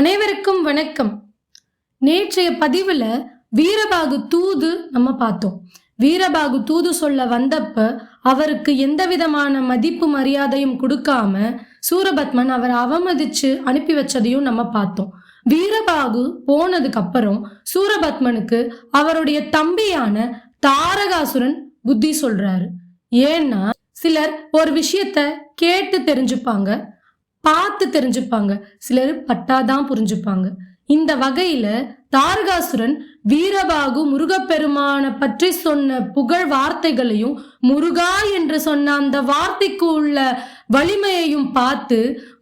அனைவருக்கும் வணக்கம். நேற்றைய பதிவுல வீரபாகு தூது நம்ம பார்த்தோம். வீரபாகு தூது சொல்ல வந்தப்ப அவருக்கு எந்த விதமான மதிப்பு மரியாதையும் கொடுக்காம சூரபத்மன் அவரை அவமதிச்சு அனுப்பி வச்சதையும் நம்ம பார்த்தோம். வீரபாகு போனதுக்கு அப்புறம் சூரபத்மனுக்கு அவருடைய தம்பியான தாரகாசுரன் புத்தி சொல்றாரு. ஏன்னா சிலர் ஒரு விஷயத்த கேட்டு தெரிஞ்சுப்பாங்க. பார்த்து தெரிஞ்சுப்பாங்க. சிலர் பட்டாதான் புரிஞ்சுப்பாங்க. இந்த வகையில தாரகாசுரன் வீரபாகு முருகப்பெருமான பற்றி சொன்ன புகழ் வார்த்தைகளையும் முருகா என்று சொன்ன அந்த வார்த்தைக்கு உள்ள வலிமையையும் பார்த்து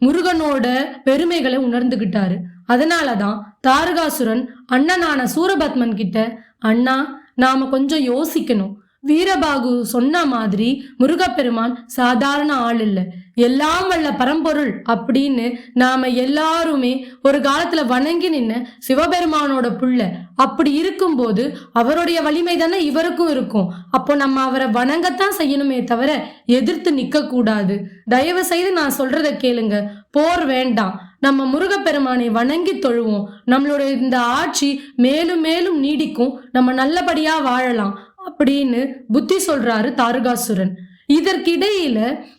முருகனோட பெருமைகளை உணர்ந்துகிட்டாரு. அதனாலதான் தாரகாசுரன் அண்ணனான சூரபத்மன் கிட்ட அண்ணா நாம கொஞ்சம் யோசிக்கணும். வீரபாகு சொன்ன மாதிரி முருகப்பெருமான் சாதாரண ஆள் இல்லை. எல்லாம் வல்ல பரம்பொருள் அப்படின்னு நாம எல்லாருமே ஒரு காலத்துல வணங்கி நின்ன சிவபெருமானோட புள்ள. அப்படி இருக்கும்போது அவருடைய வலிமை தானே இவருக்கும் இருக்கும். அப்போ நம்ம அவரை வணங்கத்தான் செய்யணுமே தவிர எதிர்த்து நிக்க கூடாது. தயவு செய்து நான் சொல்றத கேளுங்க. போர் வேண்டாம். நம்ம முருகப்பெருமானை வணங்கி தொழுவோம். நம்மளுடைய இந்த ஆட்சி மேலும் மேலும் நீடிக்கும். நம்ம நல்லபடியா வாழலாம். அப்படின்னு புத்தி சொல்றாரு தாரகாசுரன். இதற்கிடையில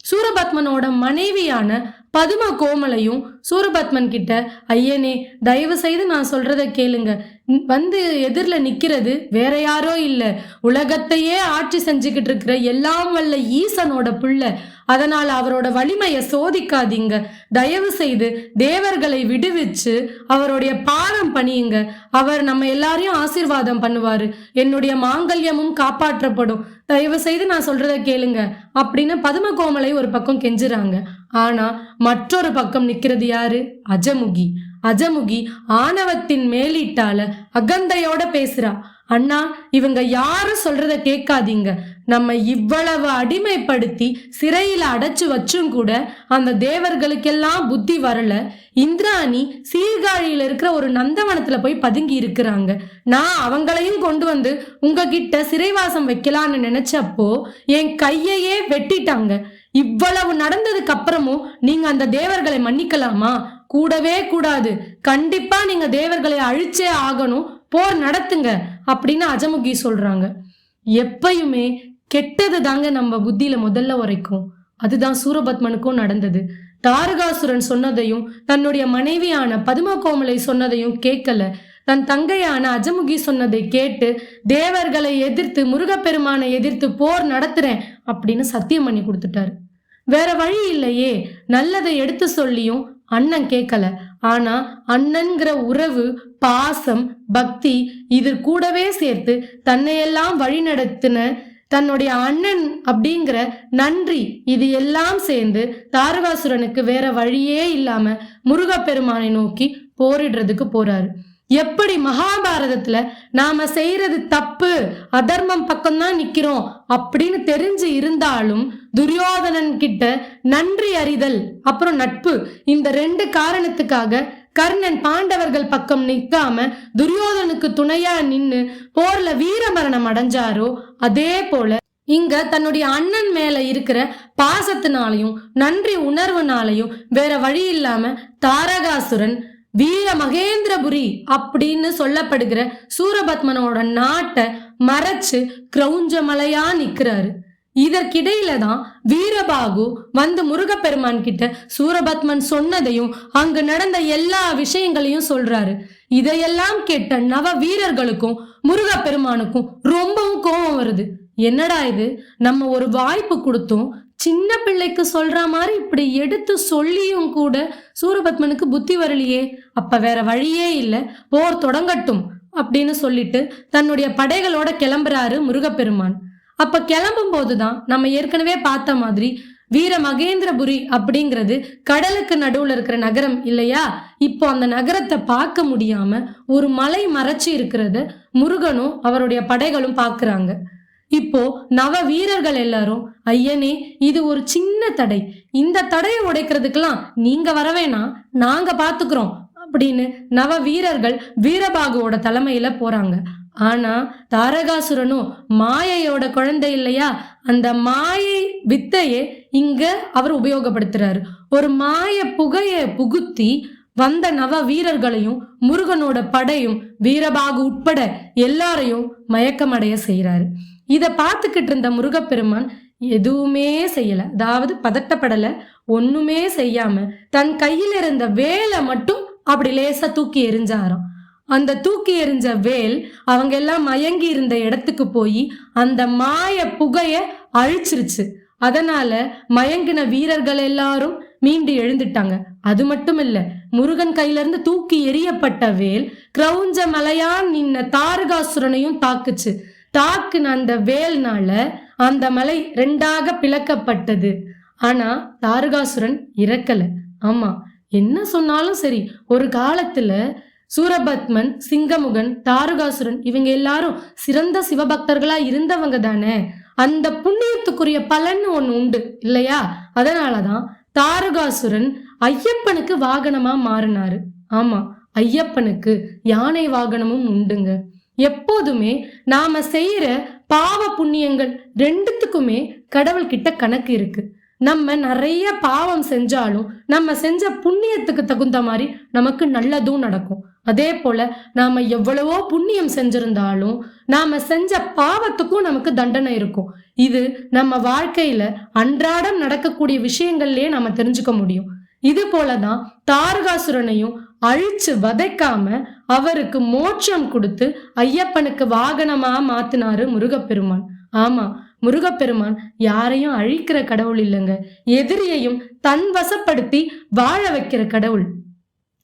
சூரபத்மனோட மனைவியான பதும கோமலையும் சூரபத்மன் கிட்ட ஐயனே தயவு செய்து நான் சொல்றத கேளுங்க. வந்து எதிரில் நிற்கிறது வேற யாரோ இல்லை. உலகத்தையே ஆட்சி செஞ்சுக்கிட்டு இருக்கிற எல்லாம் வல்ல ஈசனோட புள்ள. அதனால் அவரோட வலிமையை சோதிக்காதீங்க. தயவு செய்து தேவர்களை விடுவிச்சு அவருடைய பாதம் பணியுங்க. அவர் நம்ம எல்லாரையும் ஆசீர்வாதம் பண்ணுவார். என்னுடைய மாங்கல்யமும் காப்பாற்றப்படும். தயவு செய்து நான் சொல்றத கேளுங்க. அப்படின்னு பதுமகோமலை ஒரு பக்கம் கெஞ்சுறாங்க. ஆனா மற்றொரு பக்கம் நிற்கிறது யாரு? அஜமுகி. அஜமுகி ஆணவத்தின் மேலீட்டால அகந்தையோட பேசுறா. அண்ணா இவங்க யாரும் சொல்றத கேட்காதீங்க. நம்ம இவ்வளவு அடிமைப்படுத்தி சிறையில அடைச்சு வச்சும் கூட அந்த தேவர்களுக்கெல்லாம் புத்தி வரல. இந்திராணி சீர்காழியில இருக்கிற ஒரு நந்தவனத்துல போய் பதுங்கி இருக்கிறாங்க. நான் அவங்களையும் கொண்டு வந்து உங்ககிட்ட சிறைவாசம் வைக்கலான்னு நினைச்சப்போ என் கையையே வெட்டிட்டாங்க. இவ்வளவு நடந்ததுக்கு அப்புறமும் நீங்க அந்த தேவர்களை மன்னிக்கலாமா? கூடவே கூடாது. கண்டிப்பா நீங்க தேவர்களை அழிச்சே ஆகணும். போர் நடத்துங்க அப்படின்னு அஜமுகி சொல்றாங்க. எப்பயுமே கெட்டது தாங்க நம்ம புத்தியில முதல்ல உரைக்கும். அதுதான் சூரபத்மனுக்கும் நடந்தது. தாரகாசுரன் சொன்னதையும் தன்னுடைய மனைவியான பதும கோமலை சொன்னதையும் கேட்கல. தன் தங்கையான அஜமுகி சொன்னதை கேட்டு தேவர்களை எதிர்த்து முருகப்பெருமானை எதிர்த்து போர் நடத்துறேன் அப்படின்னு சத்தியம் பண்ணி கொடுத்துட்டாரு. வேற வழி இல்லையே. நல்லதை எடுத்து சொல்லியும் அண்ணன் கேட்கல ஆனா அண்ணன்கிற உறவு பாசம் பக்தி இது கூடவே சேர்த்து தன்னையெல்லாம் வழிநடத்தின தன்னுடைய அண்ணன் அப்படிங்கிற நன்றி இது எல்லாம் சேர்ந்து தாரகாசுரனுக்கு வேற வழியே இல்லாம முருகப்பெருமானை நோக்கி போரிடுறதுக்கு போறாரு. எப்படி மகாபாரதத்துல நாம செய்யறது தப்பு அதர்மம் பக்கம்தான் நிக்கிறோம் அப்படின்னு தெரிஞ்சு இருந்தாலும் துரியோதனன் கிட்ட நன்றி அறிதல் அப்புறம் நட்பு இந்த ரெண்டு காரணத்துக்காக கர்ணன் பாண்டவர்கள் பக்கம் நிற்காம துரியோதனுக்கு துணையா நின்னு போர்ல வீரமரணம் அடைஞ்சாரோ அதே போல இங்க தன்னுடைய அண்ணன் மேல இருக்கிற பாசத்தினாலையும் நன்றி உணர்வுனாலையும் வேற வழி இல்லாம தாரகாசுரன் வீர மகேந்திரபுரி அப்படின்னு சொல்லப்படுகிற சூரபத்மனோட நாட்டை மறைச்சு கிரௌஞ்சமலையா நிக்கிறாரு. இதற்கிடையில தான் வீரபாகு வந்து முருகப்பெருமான் கிட்ட சூரபத்மன் சொன்னதையும் அங்கு நடந்த எல்லா விஷயங்களையும் சொல்றாரு. இதையெல்லாம் கேட்ட நவ வீரர்களுக்கும் முருகப்பெருமானுக்கும் ரொம்பவும் கோபம் வருது. என்னடா இது? நம்ம ஒரு வாய்ப்பு கொடுத்தும் சின்ன பிள்ளைக்கு சொல்ற மாதிரி இப்படி எடுத்து சொல்லியும் கூட சூரபத்மனுக்கு புத்தி வரலையே. அப்ப வேற வழியே இல்ல. போர் தொடங்கட்டும் அப்படின்னு சொல்லிட்டு தன்னுடைய படைகளோட கிளம்புறாரு முருகப்பெருமான். அப்ப கிளம்பும் போதுதான் நம்ம ஏற்கனவே பார்த்த மாதிரி வீர மகேந்திரபுரி அப்படிங்கிறது கடலுக்கு நடுவுல இருக்கிற நகரம் இல்லையா? இப்போ அந்த நகரத்தை பார்க்க முடியாம ஒரு மலை மறைச்சு இருக்கிறத முருகனும் அவருடைய படைகளும் பார்க்கறாங்க. இப்போ நவ வீரர்கள் எல்லாரும் ஐயனே இது ஒரு சின்ன தடை. இந்த தடையை உடைக்கிறதுக்கெல்லாம் நீங்க வரவேணா நாங்க பாத்துக்கிறோம். அப்படின்னு நவ வீரர்கள் வீரபாகுவோட தலைமையில போறாங்க. ஆனா தாரகாசுரனும் மாயையோட குழந்தை இல்லையா? அந்த மாயை வித்தையே இங்க அவர் உபயோகப்படுத்துறாரு. ஒரு மாய புகைய புகுத்தி வந்த நவ வீரர்களையும் முருகனோட படையும் வீரபாகு உட்பட எல்லாரையும் மயக்கமடைய செய்யறாரு இதை பார்த்துக்கிட்டு இருந்த முருகப்பெருமான் எதுவுமே செய்யல. அதாவது பதட்டப்படல ஒண்ணுமே செய்யாம தன் கையில் இருந்த வேலை மட்டும் அப்படி லேசா தூக்கி எரிஞ்சாராம் அந்த தூக்கி எறிஞ்ச வேல் அவங்க எல்லாம் மயங்கி இருந்த இடத்துக்கு போய் அந்த மாய புகைய அழிச்சிருச்சு. அதனால மயங்கின வீரர்கள் எல்லாரும் மீண்டு எழுந்துட்டாங்க. அது மட்டும் இல்ல முருகன் கையில இருந்து தூக்கி எறியப்பட்ட வேல் கிரௌஞ்ச மலையான் நின்ன தாரகாசுரனையும் தாக்குச்சு. தாக்குன அந்த வேல்னால அந்த மலை ரெண்டாக பிளக்கப்பட்டது. ஆனா தாரகாசுரன் இறக்கல. ஆமா என்ன சொன்னாலும் சரி ஒரு காலத்துல சூரபத்மன் சிங்கமுகன் தாரகாசுரன் இவங்க எல்லாரும் சிறந்த சிவபக்தர்களா இருந்தவங்க தானே. அந்த புண்ணியத்துக்குரிய பலன் ஒண்ணு உண்டு இல்லையா? அதனாலதான் தாரகாசுரன் ஐயப்பனுக்கு வாகனமா மாறினாரு. ஆமா ஐயப்பனுக்கு யானை வாகனமும் உண்டுங்க. எப்போதுமே நாம செய்யற பாவ புண்ணியங்கள் ரெண்டுத்துக்குமே கடவுள்கிட்ட கணக்கு இருக்கு. நம்ம நிறைய பாவம் செஞ்சாலும் நம்ம செஞ்ச புண்ணியத்துக்கு தகுந்த மாதிரி நமக்கு நல்லதும் நடக்கும். அதே போல நாம எவ்வளவோ புண்ணியம் செஞ்சிருந்தாலும் நாம செஞ்ச பாவத்துக்கும் நமக்கு தண்டனை இருக்கும். இது நம்ம வாழ்க்கையில அன்றாடம் நடக்கக்கூடிய விஷயங்கள்லயே நாம தெரிஞ்சுக்க முடியும். இது போலதான் தாரகாசுரனையும் அழிச்சு வதைக்காம அவருக்கு மோட்சம் கொடுத்து ஐயப்பனுக்கு வாகனமா மாத்தினாரு முருகப்பெருமான். ஆமா முருகப்பெருமான் யாரையும் அழிக்கிற கடவுள் இல்லைங்க. எதிரியையும் தன் வசப்படுத்தி வாழ வைக்கிற கடவுள்.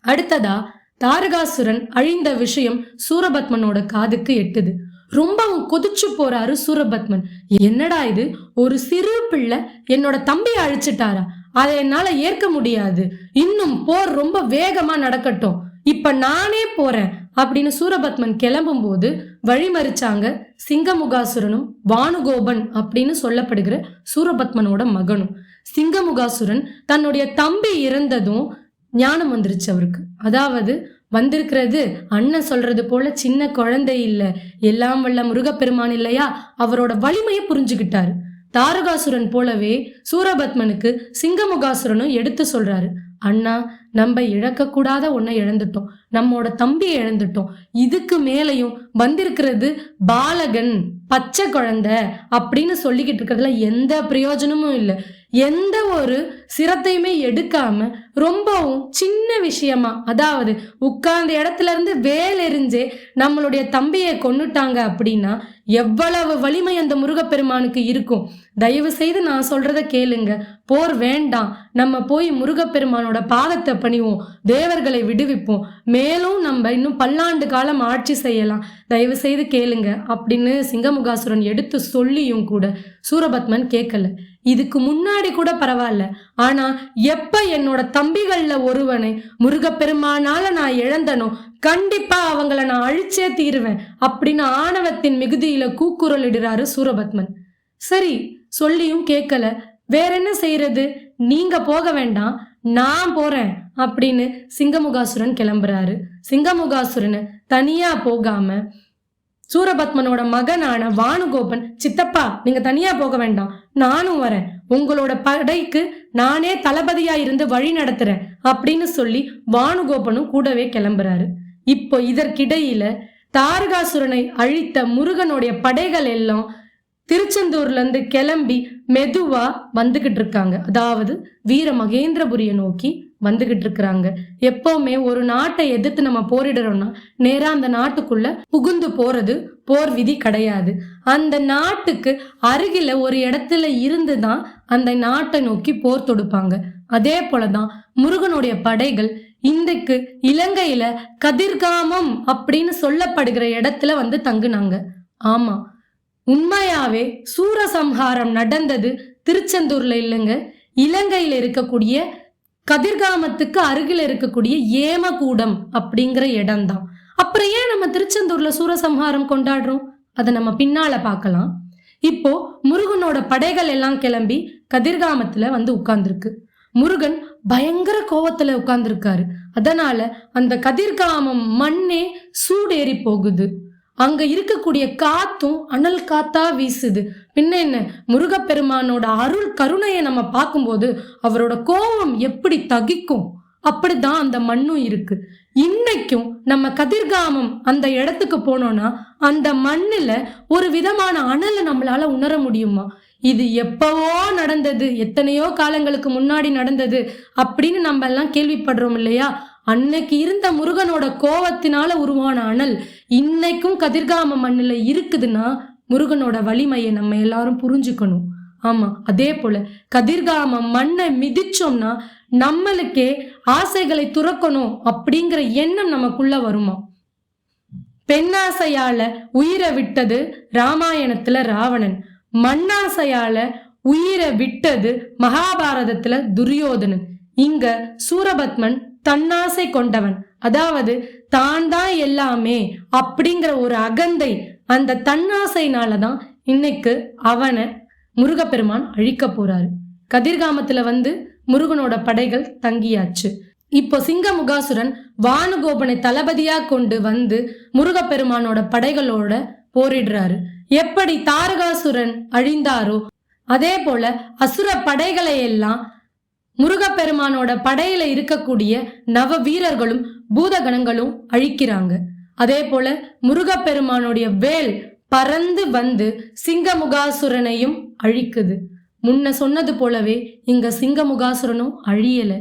அடுத்ததா தாரகாசுரன் அழிந்த விஷயம் சூரபத்மனோட காதுக்கு எட்டுது. ரொம்பவும் கொதிச்சு போறாரு சூரபத்மன். என்னடா இது? ஒரு சிறு பிள்ளை என்னோட தம்பியை அழிச்சிட்டாரா? அதை என்னால ஏற்க முடியாது. இன்னும் போர் ரொம்ப வேகமா நடக்கட்டும். இப்ப நானே போறேன் அப்படின்னு சூரபத்மன் கிளம்பும் போது வழிமறிச்சாங்க சிங்கமுகாசுரனும் வானுகோபன் அப்படின்னு சொல்லப்படுகிற சூரபத்மனோட மகனும். சிங்கமுகாசுரன் தன்னுடைய தம்பி இறந்ததும் ஞானம் வந்துருச்சு அவருக்கு. அதாவது வந்திருக்கிறது அண்ணன் சொல்றது போல சின்ன குழந்தை இல்ல எல்லாம் வல்ல முருகப்பெருமான் இல்லையா? அவரோட வலிமையை புரிஞ்சுக்கிட்டாரு தாரகாசுரன் போலவே சூரபத்மனுக்கு சிங்கமுகாசுரனும் எடுத்து சொல்றாரு. அண்ணா நம்ம இழக்கக்கூடாத ஒன்றை இழந்துட்டோம். நம்மோட தம்பியை இழந்துட்டோம். இதுக்கு மேலையும் வந்திருக்கிறது பாலகன் பச்சை குழந்தை அப்படின்னு சொல்லிக்கிட்டு இருக்கிறதுல எந்த பிரயோஜனமும் இல்லை. எந்த ஒரு சிரத்தையுமே எடுக்காம ரொம்பவும் சின்ன விஷயமா அதாவது உட்கார்ந்த இடத்துல இருந்து வேலெறிஞ்சு நம்மளுடைய தம்பியை கொண்டுட்டாங்க அப்படின்னா எவ்வளவு வலிமை அந்த முருகப்பெருமானுக்கு இருக்கும். தயவு செய்து நான் சொல்றத கேளுங்க. போர் வேண்டாம். நம்ம போய் முருகப்பெருமானோட பாதத்தை பணிவோம். தேவர்களை விடுவிப்போம். மேலும் நம்ம இன்னும் பல்லாண்டு காலம் ஆட்சி செய்யலாம். தயவு செய்து கேளுங்க. அப்படின்னு சிங்கமுகாசுரன் எடுத்து சொல்லியும் கூட சூரபத்மன் கேட்கல. இதுக்கு முன்னாடி கூட பரவாயில்ல. ஆனா எப்ப என்னோட தம்பிகள்ல ஒருவனை முருகப்பெருமானால நான் இழந்தனோ கண்டிப்பா அவங்கள நான் அழிச்சே தீருவேன் அப்படின்னு ஆணவத்தின் மிகுதியில கூக்குரலிடுறாரு சூரபத்மன். சரி சொல்லியும் கேட்கல வேற என்ன செய்யறது நீங்க போக வேண்டாம் நான் போறேன் அப்படின்னு சிங்கமுகாசுரன் கிளம்புறாரு. சிங்கமுகாசுரனை தனியா போகாம சூரபத்மனோட மகனான வானுகோபன் சித்தப்பா நீங்க தனியா போக வேண்டாம். நானும் வரேன். உங்களோட படைக்கு நானே தளபதியா இருந்து வழி நடத்துறேன் அப்படின்னு சொல்லி வானுகோபனும் கூடவே கிளம்புறாரு. இப்போ இதற்கிடையில தாரகாசுரனை அழித்த முருகனுடைய படைகள் எல்லாம் திருச்செந்தூர்ல இருந்து கிளம்பி மெதுவா வந்துகிட்டு இருக்காங்க. அதாவது வீர மகேந்திரபுரியை நோக்கி வந்துகிட்டு இருக்கிறாங்க எப்பவுமே ஒரு நாட்டை எதிர்த்து நம்ம போரிடுறோம்னா நேரா அந்த நாட்டுக்குள்ள புகுந்து போறது போர் விதி கிடையாது. அந்த நாட்டுக்கு அருகில ஒரு இடத்துல இருந்து தான் அந்த நாட்டை நோக்கி போர் தொடுப்பாங்க. அதே போலதான் முருகனுடைய படைகள் இன்றைக்கு இலங்கையில கதிர்காமம் அப்படின்னு சொல்லப்படுகிற இடத்துல வந்து தங்குனாங்க. ஆமா உண்மையாவே சூரசம்ஹாரம் நடந்தது திருச்செந்தூர்ல இல்லைங்க. இலங்கையில இருக்கக்கூடிய கதிர்காமத்துக்கு அருகில் இருக்கக்கூடிய ஏமகூடம் அப்படிங்கிற இடம்தான். அப்புறம் ஏன் நம்ம திருச்செந்தூர்ல சூரசம்ஹாரம் கொண்டாடுறோம்? அதை நம்ம பின்னால பார்க்கலாம். இப்போ முருகனோட படைகள் எல்லாம் கிளம்பி கதிர்காமத்துல வந்து உட்கார்ந்துருக்கு. முருகன் பயங்கர கோவத்துல உட்கார்ந்துருக்காரு. அதனால அந்த கதிர்காமம் மண்ணே சூடேறி போகுது. அங்க இருக்கக்கூடிய காத்தும் அனல் காத்தா வீசுது. பின்ன என்ன? முருகப்பெருமானோட அருள் கருணையை நம்ம பார்க்கும்போது அவரோட கோபம் எப்படி தகிக்கும்? அப்படிதான் அந்த மண்ணும் இருக்கு. இன்னைக்கும் நம்ம கதிர்காமம் அந்த இடத்துக்கு போனோம்னா அந்த மண்ணில் ஒரு விதமான அனலை நம்மளால உணர முடியுமா? இது எப்பவோ நடந்தது. எத்தனையோ காலங்களுக்கு முன்னாடி நடந்தது அப்படின்னு நம்ம எல்லாம் கேள்விப்படுறோம் இல்லையா? அன்னைக்கு இருந்த முருகனோட கோவத்தினால உருவான அனல். இன்னைக்கும் கதிர்காம மண்ணில் இருக்குதுன்னா முருகனோட வலிமையை நம்ம எல்லாரும் புரிஞ்சுக்கணும். ஆமா அதே போல கதிர்காம மண்ணை மிதிச்சோம்னா நம்மளுக்கே ஆசைகளை துறக்கணும் அப்படிங்கிற எண்ணம் நமக்குள்ள வருமா? பெண்ணாசையால உயிரை விட்டது ராமாயணத்துல ராவணன். மண்ணாசையால உயிரை விட்டது மகாபாரதத்துல துரியோதனன். இங்க சூரபத்மன் தன்னாசை கொண்டவன். அதாவது தான் தான் எல்லாமே அப்படிங்கிற ஒரு அகந்தை அந்த தன்னாசைனால தான் இன்னைக்கு அவனை முருகப்பெருமான் அழிக்க போறாரு. கதிர்காமத்துல வந்து முருகனோட படைகள் தங்கியாச்சு. இப்போ சிங்கமுகாசுரன் வானுகோபனை தளபதியா கொண்டு வந்து முருகப்பெருமானோட படைகளோட போரிடுறாரு. எப்படி தாரகாசுரன் அழிந்தாரோ அதே போல அசுர படைகளை எல்லாம் முருகப்பெருமானோட படையில இருக்கக்கூடிய நவ வீரர்களும் பூதகணங்களும் அழிக்கிறாங்க. அதே போல முருகப்பெருமானுடைய வேல் பறந்து வந்து சிங்கமுகாசுரனையும் அழிக்குது. முன்ன சொன்னது போலவே இங்க சிங்கமுகாசுரனும் அழியல.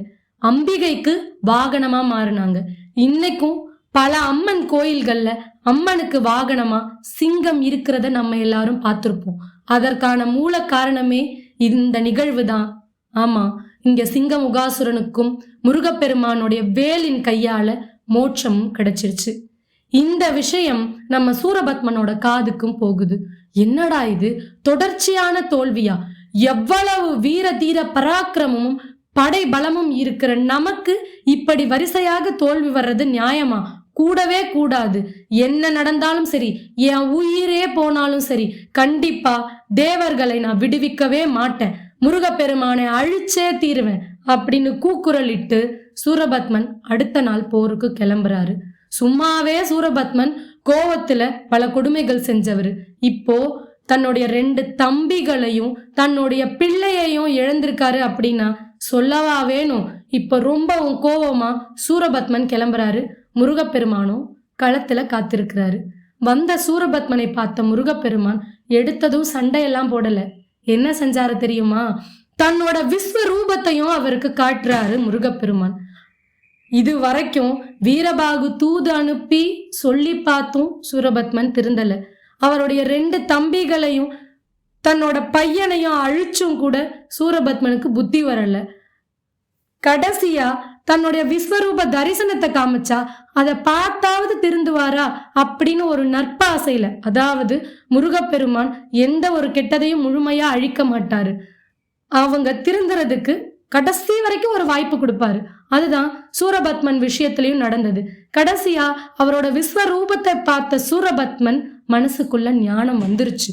அம்பிகைக்கு வாகனமா மாறினாங்க. இன்னைக்கும் பல அம்மன் கோயில்கள்ல அம்மனுக்கு வாகனமா சிங்கம் இருக்கிறத நம்ம எல்லாரும் பார்த்திருப்போம். அதற்கான மூல காரணமே இந்த நிகழ்வு தான் ஆமா இங்க சிங்கமுகாசுரனுக்கும் முருகப்பெருமானுடைய வேலின் கையால மோட்சமும் கிடைச்சிருச்சு. இந்த விஷயம் நம்ம சூரபத்மனோட காதுக்கும் போகுது. என்னடா இது? தொடர்ச்சியான தோல்வியா? எவ்வளவு வீர தீர பராக்கிரமும் படை பலமும் இருக்கிற நமக்கு இப்படி வரிசையாக தோல்வி வர்றது நியாயமா? கூடவே கூடாது. என்ன நடந்தாலும் சரி என் உயிரே போனாலும் சரி கண்டிப்பா தேவர்களை நான் விடுவிக்கவே மாட்டேன். முருகப்பெருமானை அழிச்சே தீருவேன் அப்படின்னு கூக்குரலிட்டு சூரபத்மன் அடுத்த நாள் போருக்கு கிளம்புறாரு. சும்மாவே சூரபத்மன் கோவத்துல பல கொடுமைகள் செஞ்சவர். இப்போ தன்னுடைய ரெண்டு தம்பிகளையும் தன்னுடைய பிள்ளையையும் இழந்திருக்காரு அப்படின்னா சொல்லவா வேணும்? இப்ப ரொம்பவும் கோவமா சூரபத்மன் கிளம்புறாரு. முருகப்பெருமானும் களத்துல காத்திருக்கிறாரு. வந்த சூரபத்மனை பார்த்த முருகப்பெருமான் எடுத்ததும் சண்டையெல்லாம் போடல. என்ன செஞ்சாரு தெரியுமா? தன்னோட விஸ்வரூபத்தையும் அவருக்கு காட்டுறாரு முருகப்பெருமான். இது வரைக்கும் வீரபாகு தூது அனுப்பி சொல்லி பார்த்தும் சூரபத்மன் திருந்தல. அவருடைய ரெண்டு தம்பிகளையும் தன்னோட பையனையும் அழிச்சும் கூட சூரபத்மனுக்கு புத்தி வரல. கடைசியா தன்னுடைய விஸ்வரூப தரிசனத்தை காமிச்சா அதை பார்த்தாவது திருந்துவாரா அப்படின்னு ஒரு நற்பாசையில அதாவது முருகப்பெருமான் எந்த ஒரு கெட்டதையும் முழுமையா அழிக்க மாட்டாரு. அவங்க திருந்துறதுக்கு கடைசி வரைக்கும் ஒரு வாய்ப்பு கொடுப்பாரு. அதுதான் சூரபத்மன் விஷயத்திலையும் நடந்தது. கடைசியா அவரோட விஸ்வரூபத்தை பார்த்த சூரபத்மன் மனசுக்குள்ள ஞானம் வந்துருச்சு.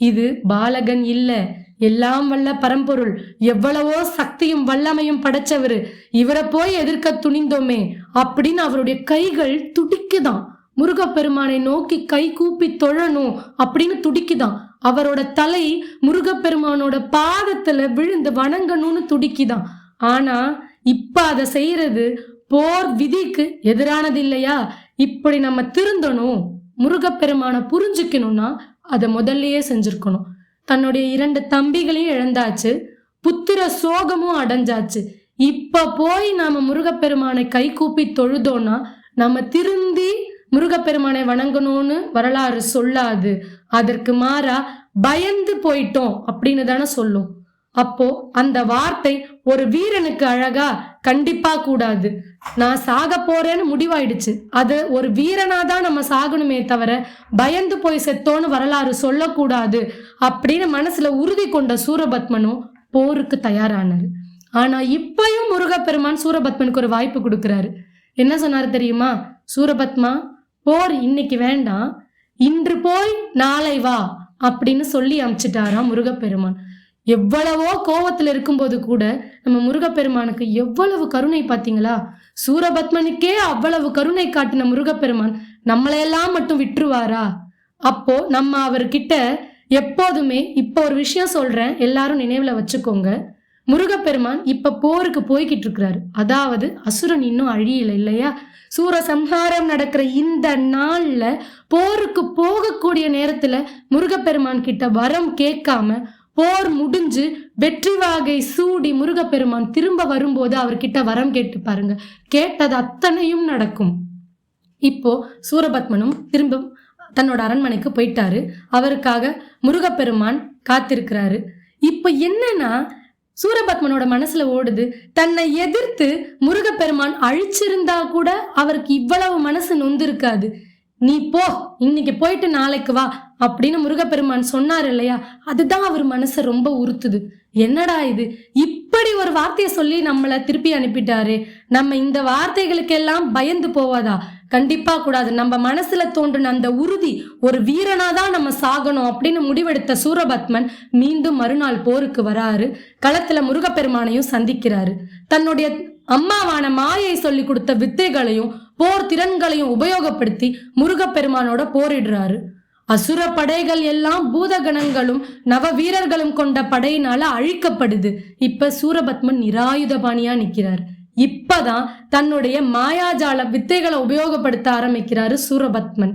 இது பாலகன் இல்லை எல்லாம் வல்ல பரம்பொருள். எவ்வளவோ சக்தியும் வல்லமையும் படைச்சவரு. இவரை போய் எதிர்க்க துணிந்தோமே. அப்படின்னு அவருடைய கைகள் துடிக்குதாம் முருகப்பெருமானை நோக்கி கை கூப்பி தொழணும் அப்படின்னு துடிக்குதாம் அவரோட தலை முருகப்பெருமானோட பாதத்துல விழுந்து வணங்கணும்னு துடிக்குதான். ஆனா இப்ப அதை செய்யறது போர் விதிக்கு எதிரானது இல்லையா இப்படி நம்ம திருந்தணும் முருகப்பெருமானை புரிஞ்சுக்கணும்னா அதை முதல்லயே செஞ்சிருக்கணும். தன்னுடைய இரண்டு தம்பிகளையும் இழந்தாச்சு. புத்திர சோகமும் அடைஞ்சாச்சு. இப்ப போய் நாம முருகப்பெருமானை கை கூப்பி தொழுதோன்னா நம்ம திருந்தி முருகப்பெருமானை வணங்கணும்னு வரலாறு சொல்லாது. அதற்கு மாறா பயந்து போயிட்டோம் அப்படின்னு தானே சொல்லும். அப்போ அந்த வார்த்தை ஒரு வீரனுக்கு அழகா கண்டிப்பா கூடாது. நான் சாக போறேன்னு முடிவாயிடுச்சு. அது ஒரு வீரனா தான் நம்ம சாகணுமே தவிர பயந்து போய் செத்தோன்னு வரலாறு சொல்லக்கூடாது அப்படின்னு மனசுல உறுதி கொண்ட சூரபத்மனும் போருக்கு தயாரானாரு. ஆனா இப்பயும் முருகப்பெருமான் சூரபத்மனுக்கு ஒரு வாய்ப்பு கொடுக்குறாரு. என்ன சொன்னாரு தெரியுமா? சூரபத்மா போர் இன்னைக்கு வேண்டாம். இன்று போய் நாளை வா அப்படின்னு சொல்லி அமிச்சிட்டாராம் முருகப்பெருமான். எவ்வளவோ கோவத்தில் இருக்கும்போது கூட நம்ம முருகப்பெருமானுக்கு எவ்வளவு கருணை பார்த்தீங்களா சூரபத்மனுக்கே அவ்வளவு கருணை காட்டின முருகப்பெருமான் நம்மளையெல்லாம் மட்டும் விட்டுருவாரா? அப்போ நம்ம அவர்கிட்ட எப்போதுமே இப்போ ஒரு விஷயம் சொல்றேன் எல்லாரும் நினைவுல வச்சுக்கோங்க. முருகப்பெருமான் இப்ப போருக்கு போய்கிட்டு இருக்கிறாரு. அதாவது அசுரன் இன்னும் அழியல இல்லையா? சூரசம்ஹாரம் நடக்கிற இந்த நாள்ல போருக்கு போகக்கூடிய நேரத்துல முருகப்பெருமான் கிட்ட வரம் கேட்காம போர் முடிஞ்சு வெற்றி வாகை சூடி முருகப்பெருமான் திரும்ப வரும்போது அவர்கிட்ட வரம் கேட்டு பாருங்க. கேட்டது அத்தனையும் நடக்கும். இப்போ சூரபத்மனும் திரும்ப தன்னோட அரண்மனைக்கு போயிட்டாரு. அவருக்காக முருகப்பெருமான் காத்திருக்கிறாரு. இப்போ என்னன்னா சூரபத்மனோட மனசுல ஓடுது. தன்னை எதிர்த்து முருகப்பெருமான் அழிச்சிருந்தா கூட அவருக்கு இவ்வளவு மனசு நொந்திருக்காது நீ போ இன்னைக்கு போயிட்டு நாளைக்கு வா அப்படின்னு முருகப்பெருமான் சொன்னார் இல்லையா? அதுதான் அவர் மனசை ரொம்ப உறுத்துது. என்னடா இது? இப்படி ஒரு வார்த்தையை சொல்லி நம்மளை திருப்பி அனுப்பிட்டாரு. நம்ம இந்த வார்த்தைகளுக்கெல்லாம் பயந்து போவாதா? கண்டிப்பா கூடாது. நம்ம மனசுல தோன்றின அந்த உறுதி ஒரு வீரனாதான் நம்ம சாகணும் அப்படின்னு முடிவெடுத்த சூரபத்மன் மீண்டும் மறுநாள் போருக்கு வராரு. களத்துல முருகப்பெருமானையும் சந்திக்கிறாரு. தன்னுடைய அம்மாவான மாயை சொல்லி கொடுத்த வித்தைகளையும் போர் திறன்களையும் உபயோகப்படுத்தி முருகப்பெருமானோட போரிடுறாரு. அசுர படைகள் எல்லாம் பூதகணங்களும் நவ வீரர்களும் கொண்ட படையினால அழிக்கப்படுது. இப்ப சூரபத்மன் நிராயுதபாணியா நிக்கிறார். இப்பதான் தன்னுடைய மாயாஜால வித்தைகளை உபயோகப்படுத்த ஆரம்பிக்கிறாரு சூரபத்மன்.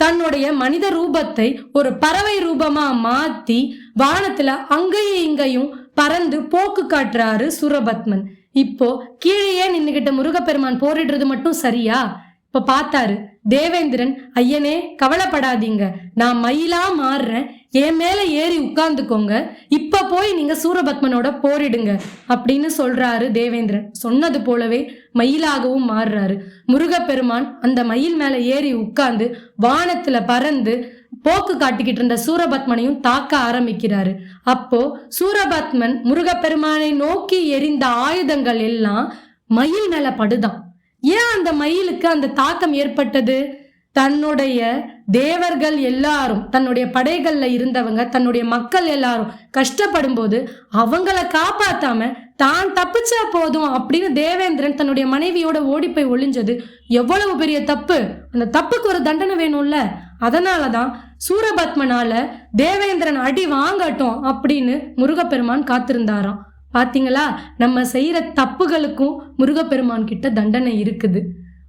தன்னுடைய மனித ரூபத்தை ஒரு பறவை ரூபமா மாத்தி வானத்துல அங்கேயும் இங்கேயும் பறந்து போக்கு காட்டுறாரு சூரபத்மன். இப்போ கீழேயே நின்னுகிட்ட முருகப்பெருமான் போரிடுறது மட்டும் சரியா? இப்ப பார்த்தாரு தேவேந்திரன் ஐயனே கவலைப்படாதீங்க. நான் மயிலா மாறுறேன். என் மேல ஏறி உட்கார்ந்துக்கோங்க. இப்ப போய் நீங்க சூரபத்மனோட போரிடுங்க அப்படின்னு சொல்றாரு தேவேந்திரன். சொன்னது போலவே மயிலாகவும் மாறுறாரு. முருகப்பெருமான் அந்த மயில் மேல ஏறி உட்கார்ந்து வானத்துல பறந்து போக்கு காட்டிக்கிட்டு இருந்த சூரபத்மனையும் தாக்க ஆரம்பிக்கிறாரு. அப்போ சூரபத்மன் முருகப்பெருமானை நோக்கி எரிந்த ஆயுதங்கள் எல்லாம் மயில் மேல படுதான். ஏன் அந்த மயிலுக்கு அந்த தாக்கம் ஏற்பட்டது? தன்னுடைய தேவர்கள் எல்லாரும் தன்னுடைய படைகள்ல இருந்தவங்க தன்னுடைய மக்கள் எல்லாரும் கஷ்டப்படும் போது அவங்கள காப்பாத்தாம தான் தப்பிச்சா போதும் அப்படின்னு தேவேந்திரன் தன்னுடைய மனைவியோட ஓடி போய் ஒளிஞ்சது. எவ்வளவு பெரிய தப்பு? அந்த தப்புக்கு ஒரு தண்டனை வேணும்ல? அதனாலதான் சூரபத்மனால தேவேந்திரன் அடி வாங்கட்டும் அப்படின்னு முருகப்பெருமான் காத்திருந்தாராம். பாத்தீங்களா? நம்ம செய்யற தப்புகளுக்கும் முருகப்பெருமான் கிட்ட தண்டனை இருக்குது.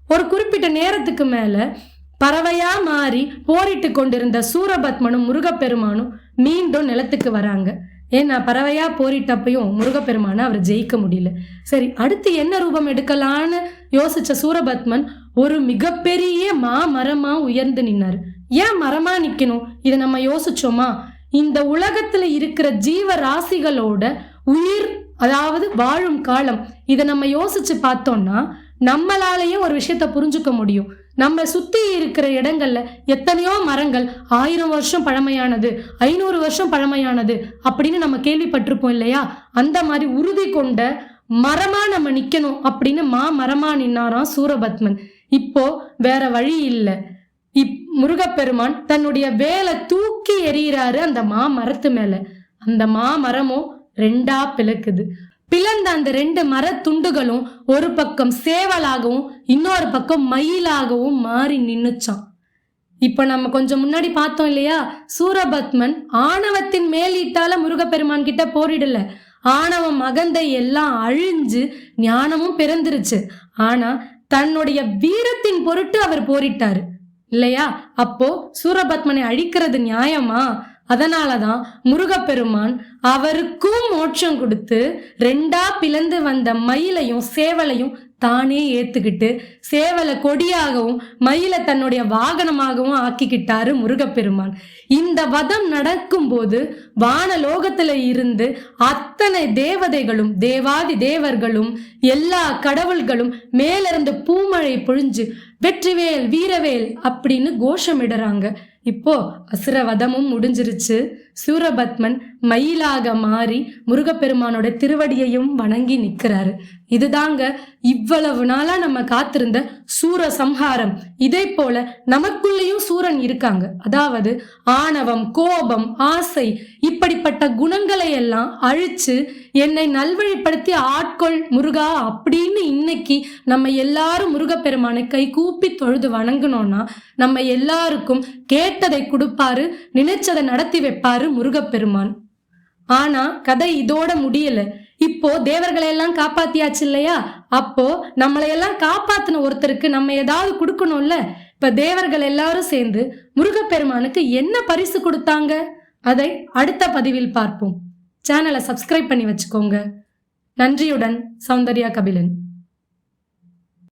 ஒரு குறிப்பிட்ட நேரத்துக்கு மேல பறவையா மாறி போரிட்டு கொண்டிருந்த சூரபத்மனும் முருகப்பெருமானும் மீண்டும் நிலத்துக்கு வராங்க. ஏன்னா பறவையா போரிட்டப்பையும் முருகப்பெருமானை அவர் ஜெயிக்க முடியல. சரி அடுத்து என்ன ரூபம் எடுக்கலான்னு யோசிச்ச சூரபத்மன் ஒரு மிகப்பெரிய மாமரமா உயர்ந்து நின்னாரு. ஏன் மரமா நிக்கணும்? இதை நம்ம யோசிச்சோமா? இந்த உலகத்துல இருக்கிற ஜீவ ராசிகளோட உயிர் அதாவது வாழும் காலம் இதை நம்ம யோசிச்சு பார்த்தோம்னா நம்மளாலேயும் ஒரு விஷயத்த புரிஞ்சுக்க முடியும். நம்ம சுத்தி இருக்கிற இடங்கள்ல எத்தனையோ மரங்கள் ஆயிரம் வருஷம் பழமையானது ஐநூறு வருஷம் பழமையானது அப்படின்னு நம்ம கேள்விப்பட்டிருப்போம் இல்லையா? அந்த மாதிரி உறுதி கொண்ட மரமா நம்ம நிக்கணும் அப்படின்னு மா மரமா நின்னாராம் சூரபத்மன். இப்போ வேற வழி இல்லை. இப் முருகப்பெருமான் தன்னுடைய வேலை தூக்கி எறிகிறாரு அந்த மா மரத்து மேல. அந்த மா மரமும் ரெண்டா பிளக்குது. பிளந்த அந்த ரெண்டு மர துண்டுகளும் ஒரு பக்கம் சேவலாகவும் இன்னொரு பக்கம் மயிலாகவும் மாறி நின்னுச்சான் இப்ப நம்ம கொஞ்சம் முன்னாடி பார்த்தோம் இல்லையா? சூரபத்மன் ஆணவத்தின் மேலீட்டால முருகப்பெருமான் கிட்ட போரிடல. ஆணவம் மகந்தை எல்லாம் அழிஞ்சு ஞானமும் பிறந்துருச்சு. ஆனா தன்னுடைய வீரத்தின் பொருட்டு அவர் போரிட்டாரு. இல்லையா? அப்போ சூரபத்மனை அழிக்கிறது நியாயமா? அதனாலதான் முருகப்பெருமான் அவருக்கும் மோட்சம் கொடுத்து ரெண்டா பிளந்து வந்த மயிலையும் சேவலையும் தானே ஏத்துக்கிட்டு சேவலை கொடியாகவும் மயிலை தன்னுடைய வாகனமாகவும் ஆக்கிக்கிட்டாரு முருகப்பெருமான். இந்த வதம் நடக்கும்போது வானலோகத்துல இருந்து அத்தனை தேவதைகளும் தேவாதி தேவர்களும் எல்லா கடவுள்களும் மேலிருந்து பூமழை பொழிஞ்சு வெற்றிவேல் வீரவேல் அப்படின்னு கோஷமிடுறாங்க. இப்போ அசுரவதமும் முடிஞ்சிருச்சு. சூரபத்மன் மயிலாக மாறி முருகப்பெருமானோட திருவடியையும் வணங்கி நிக்கிறாரு இதுதாங்க இவ்வளவு நாளா நம்ம காத்திருந்த சூர சம்ஹாரம் இதே போல நமக்குள்ளேயும் சூரன் இருக்காங்க. அதாவது ஆணவம் கோபம் ஆசை இப்படிப்பட்ட குணங்களை எல்லாம் அழிச்சு என்னை நல்வழிப்படுத்தி ஆட்கொள் முருகா அப்படின்னு இன்னைக்கு நம்ம எல்லாரும் முருகப்பெருமானை கை கூப்பி தொழுது வணங்கணும்னா நம்ம எல்லாருக்கும் கேட்டதை கொடுப்பாரு நினைச்சதை நடத்தி வைப்பாரு முருகப்பெருமான். ஆனா கதை இதோட முடியல. இப்போ தேவர்களை எல்லாம் காப்பாத்தியாச்சு இல்லையா? அப்போ நம்மளை எல்லாம் காப்பாத்தின ஒருத்தருக்கு நம்ம ஏதாவது கொடுக்கணும்ல? இப்ப தேவர்கள் எல்லாரும் சேர்ந்து முருகப்பெருமானுக்கு என்ன பரிசு கொடுத்தாங்க? அதை அடுத்த பதிவில் பார்ப்போம். சேனலை சப்ஸ்கிரைப் பண்ணி வச்சுக்கோங்க. நன்றியுடன் சௌந்தர்யா கபிலன்.